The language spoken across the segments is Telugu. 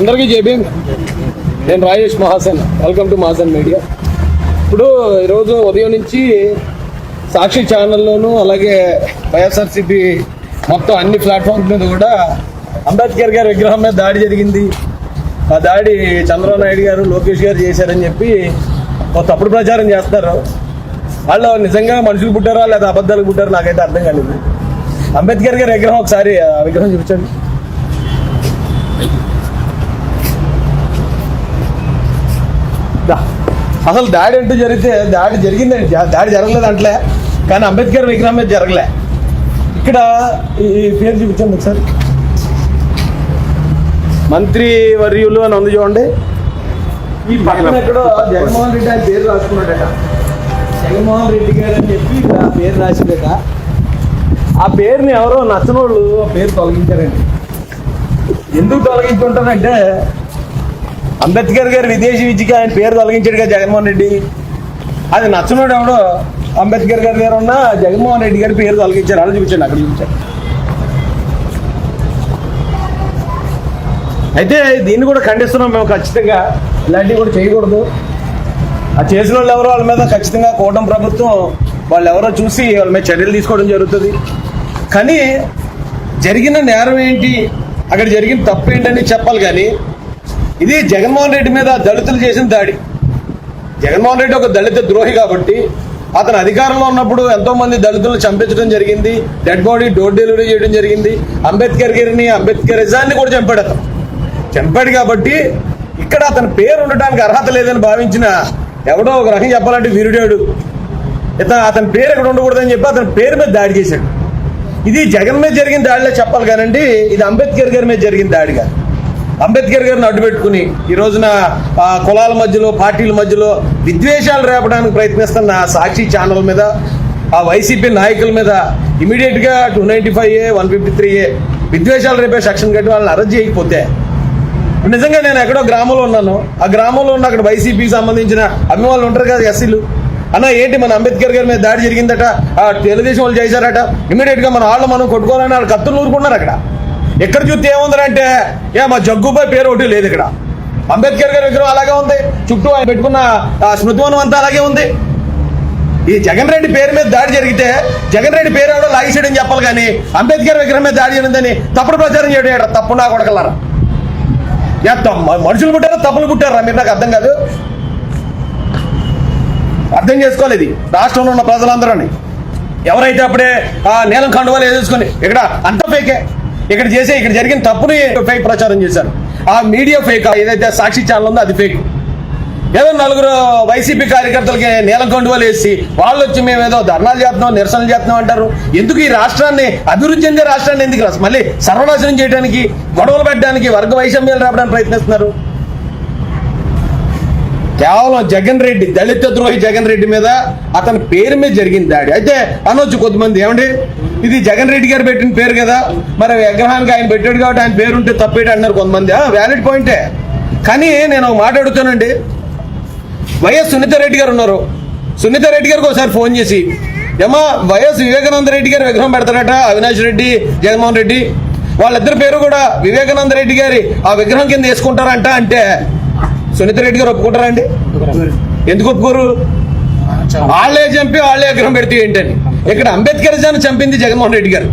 అందరికీ జేబీఎం నేను Rajesh Mahasan. Welcome to Mahasan media ఇప్పుడు ఈరోజు ఉదయం నుంచి సాక్షి ఛానల్లోనూ అలాగే వైఎస్ఆర్సీపీ మొత్తం అన్ని ప్లాట్ఫామ్స్ మీద కూడా అంబేద్కర్ గారి విగ్రహం మీద దాడి జరిగింది. ఆ దాడి చంద్రబాబు నాయుడు గారు లోకేష్ గారు చేశారని చెప్పి ఒక తప్పుడు ప్రచారం చేస్తారు. వాళ్ళు నిజంగా మనుషులు పుట్టారా లేదా అబద్ధాలు పుట్టారో నాకైతే అర్థం కాలేదు. అంబేద్కర్ గారి విగ్రహం ఒకసారి ఆ విగ్రహం చూపించండి. అసలు దాడి అంటూ జరిగితే దాడి జరిగిందండి. దాడి జరగలేదు అంటలే. కానీ అంబేద్కర్ విగ్రహం మీద జరగలే. ఇక్కడ ఈ పేరు చూపించండి ఒకసారి. మంత్రి వర్యులు అని ఉంది చూడండి. ఈ పక్కన ఎక్కడో జగన్మోహన్ రెడ్డి ఆయన పేరు రాసుకున్నాడట. జగన్మోహన్ రెడ్డి గారు అని చెప్పి ఇక్కడ ఆ పేరు రాసిందట. ఆ పేరుని ఎవరో నచ్చనోళ్ళు ఆ పేరు తొలగించారండి. ఎందుకు తొలగించుంటారంటే అంబేద్కర్ గారు విదేశీ విద్యకి ఆయన పేరు తొలగించాడు జగన్మోహన్ రెడ్డి. అది నచ్చనోడు ఎవడో? అంబేద్కర్ గారి దగ్గర ఉన్న జగన్మోహన్ రెడ్డి గారి పేరు తొలగించారు. అలా చూపించండి అక్కడ చూపించాడు. అయితే దీన్ని కూడా ఖండిస్తున్నాం మేము ఖచ్చితంగా. ఇలాంటివి కూడా చేయకూడదు. ఆ చేసిన వాళ్ళు ఎవరో వాళ్ళ మీద ఖచ్చితంగా కూటమి ప్రభుత్వం వాళ్ళు ఎవరో చూసి వాళ్ళ మీద చర్యలు తీసుకోవడం జరుగుతుంది. కానీ జరిగిన నేరం ఏంటి? అక్కడ జరిగిన తప్పు ఏంటని చెప్పాలి కానీ ఇది జగన్మోహన్ రెడ్డి మీద దళితులు చేసిన దాడి. జగన్మోహన్ రెడ్డి ఒక దళిత ద్రోహి కాబట్టి అతను అధికారంలో ఉన్నప్పుడు ఎంతో మంది దళితులను చంపించడం జరిగింది. డెడ్ బాడీ డోర్ డెలివరీ చేయడం జరిగింది. అంబేద్కర్ గారిని అంబేద్కరిజాన్ని కూడా చంపాడు అతను. చంపాడు కాబట్టి ఇక్కడ అతని పేరు ఉండటానికి అర్హత లేదని భావించిన ఎవడో ఒక రకం చెప్పాలంటే వీరుడాడు ఇతను అతని పేరు ఎక్కడ ఉండకూడదని చెప్పి అతని పేరు మీద దాడి చేశాడు. ఇది జగన్ మీద జరిగిన దాడిలో చెప్పాలి కానండి ఇది అంబేద్కర్ గారి మీద జరిగిన దాడి కాదు అంబేద్కర్ గారిని అడ్డుపెట్టుకుని ఈ రోజున ఆ, కులాల మధ్యలో పార్టీల మధ్యలో విద్వేషాలు రేపడానికి ప్రయత్నిస్తున్న సాక్షి ఛానల్ మీద ఆ వైసీపీ నాయకుల మీద ఇమీడియట్గా two ninety five A one fifty three A విద్వేషాలు రేపే సెక్షన్ కట్టి వాళ్ళని అరెస్ట్ చేయకపోతే. నిజంగా నేను ఎక్కడో గ్రామంలో ఉన్నాను. ఆ గ్రామంలో ఉన్న అక్కడ వైసీపీకి సంబంధించిన అభిమానులు ఉంటారు కదా ఎస్సీలు. అన్న ఏంటి మన అంబేద్కర్ గారి మీద దాడి జరిగిందట? తెలుగుదేశం వాళ్ళు చేశారట. ఇమీడియట్గా మన వాళ్ళు మనం కొట్టుకోవాలని వాళ్ళు కత్తులు ఊరుకున్నారు అక్కడ. ఎక్కడ చూస్తే ఏముందంటే ఏ మా జగ్గుపై పేరు ఒకటి లేదు ఇక్కడ. అంబేద్కర్ గారి విగ్రహం అలాగే ఉంది. చుట్టూ ఆయన పెట్టుకున్న ఆ స్మృతివనం అంతా అలాగే ఉంది. ఈ జగన్ రెడ్డి పేరు మీద దాడి జరిగితే జగన్ రెడ్డి పేరు ఎవడో లాగేసేయడం చెప్పాలి కానీ అంబేద్కర్ విగ్రహం మీద దాడి జరిగిందని తప్పుడు ప్రచారం చేయడం ఏడ తప్పు నా కొడకలారా? తమ్- మనుషులు పుట్టారా? తప్పులు పుట్టారా? మీరు నాకు అర్థం కాదు. అర్థం చేసుకోవాలి ఇది. రాష్ట్రంలో ఉన్న ప్రజలందరూ ఎవరైతే అప్పుడే నీలం కండువాలు వేసేసుకొని ఇక్కడ అంత ఫేకే ఇక్కడ చేసే ఇక్కడ జరిగిన తప్పుని ఫేక్ ప్రచారం చేశారు. ఆ మీడియా ఫేక్ ఏదైతే సాక్షి ఛానల్ ఉందో అది ఫేక్ ఏదో నలుగురు వైసీపీ కార్యకర్తలకి నీలం కొండువలు వేసి వాళ్ళు వచ్చి మేము ఏదో ధర్నాలు చేస్తున్నాం నిరసనలు చేస్తున్నాం అంటారు. ఎందుకు ఈ రాష్ట్రాన్ని అభివృద్ధి చెందే రాష్ట్రాన్ని ఎందుకు మళ్ళీ సర్వనాశనం చేయడానికి గొడవలు పెట్టడానికి వర్గ వైషమ్యాలు రావడానికి ప్రయత్నిస్తున్నారు? కేవలం జగన్ రెడ్డి దళిత ద్రోహి జగన్ రెడ్డి మీద అతని పేరు మీద జరిగింది దాడి. అయితే అనొచ్చు కొద్దిమంది ఏమండి? ఇది జగన్ రెడ్డి గారు పెట్టిన పేరు కదా. మరి విగ్రహానికి ఆయన పెట్టాడు కాబట్టి ఆయన పేరు ఉంటే తప్పేటి అన్నారు కొంతమంది? వ్యాలిడ్ పాయింటే కానీ నేను మాట్లాడుతానండి వైఎస్ సునీత రెడ్డి గారు ఉన్నారు. సునీత రెడ్డి గారికి ఒకసారి ఫోన్ చేసి ఏమా వైఎస్ వివేకానంద రెడ్డి గారు విగ్రహం పెడతారట అవినాష్ రెడ్డి జగన్మోహన్ రెడ్డి? వాళ్ళిద్దరి పేరు కూడా వివేకానంద రెడ్డి గారి ఆ విగ్రహం కింద వేసుకుంటారంట అంటే సునీత రెడ్డి గారు ఒప్పుకుంటారా అండి? ఎందుకు ఒప్పుకోరు? వాళ్ళే చంపి వాళ్ళే విగ్రహం పెడితే ఏంటని. ఇక్కడ అంబేద్కర్ జాను చంపింది జగన్మోహన్ రెడ్డి గారు.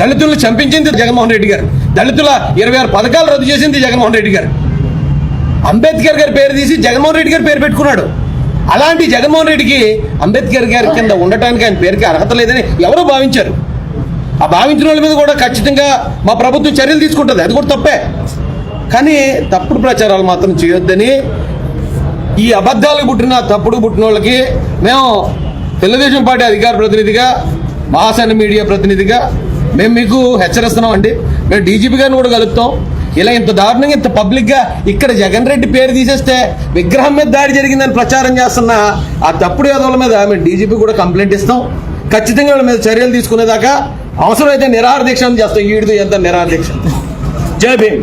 దళితులను చంపించింది జగన్మోహన్ రెడ్డి గారు. దళితుల ఇరవై ఆరు పథకాలు రద్దు చేసింది జగన్మోహన్ రెడ్డి గారు. అంబేద్కర్ గారి పేరు తీసి జగన్మోహన్ రెడ్డి గారి పేరు పెట్టుకున్నాడు. అలాంటి జగన్మోహన్ రెడ్డికి అంబేద్కర్ గారి కింద ఉండటానికి ఆయన పేరుకి అర్హత లేదని ఎవరో భావించారు. ఆ భావించిన వాళ్ళ మీద కూడా ఖచ్చితంగా మా ప్రభుత్వం చర్యలు తీసుకుంటుంది. అది కూడా తప్పే. కానీ తప్పుడు ప్రచారాలు మాత్రం చేయొద్దని ఈ అబద్ధాలు పుట్టిన తప్పుడు పుట్టిన వాళ్ళకి మేము తెలుగుదేశం పార్టీ అధికార ప్రతినిధిగా మహాసన మీడియా ప్రతినిధిగా మేము మీకు హెచ్చరిస్తున్నాం అండి. మేము డీజీపీ గారిని కూడా కలుపుతాం. ఇలా ఇంత దారుణంగా ఇంత పబ్లిక్గా ఇక్కడ జగన్ రెడ్డి పేరు తీసేస్తే విగ్రహం మీద దాడి జరిగిందని ప్రచారం చేస్తున్న ఆ తప్పుడు యాదవుల మీద మేము డీజీపీ కూడా కంప్లైంట్ ఇస్తాం. ఖచ్చితంగా వాళ్ళ మీద చర్యలు తీసుకునేదాకా అవసరమైతే నిరాహార దీక్ష చేస్తాం. ఈడుదు ఎంత నిరాహార దీక్ష? జై భీమ్.